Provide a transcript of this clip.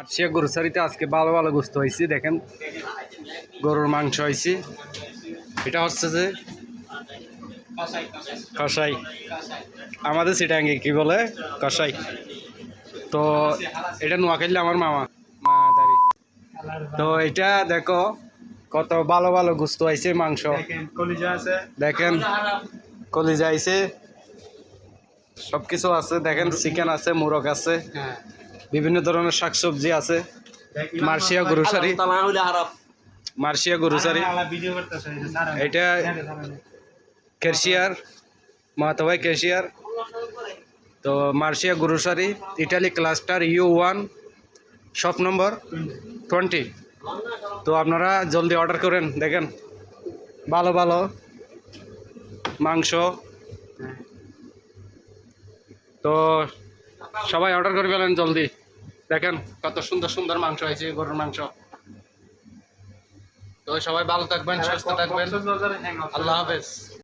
আটশিয়া গরুসারিতে আজকে ভালো ভালো গোস্ত হয়েছে দেখেন। গরুর মাংস হয়েছে। এটা হচ্ছে যে কষাই আমাদের সিটাঙ্গে কি বলে? কষাই তো এটা নোয়াখালী আমার মামা মাদারি তো এটা দেখো কত ভালো ভালো গোস্ত হয়েছে মাংস। দেখেন কলিজা আছে। দেখেন কলিজা আইছে সব কিছু আছে দেখেন চিকেন আছে মোরগ আছে। হ্যাঁ। বিভিন্ন ধরনের শাকসবজি আছে। মার্শিয়া গরুসারি মার্শিয়া গরুসারি ভিডিও করতেছে এই যে সারা এটা কেশিয়ার মাহাতভাই কেশিয়ার। তো মার্শিয়া গরুসারি Italy cluster U one shop number twenty তো আপনারা জলদি অর্ডার করেন, দেখেন। ভালো ভালো। মাংস। তো সবাই অর্ডার করে ফেলেন জলদি। দেখেন কত সুন্দর সুন্দর মাংস হয়েছে গরুর মাংস। তো সবাই ভালো থাকবেন সুস্থ থাকবেন। আল্লাহ হাফেজ।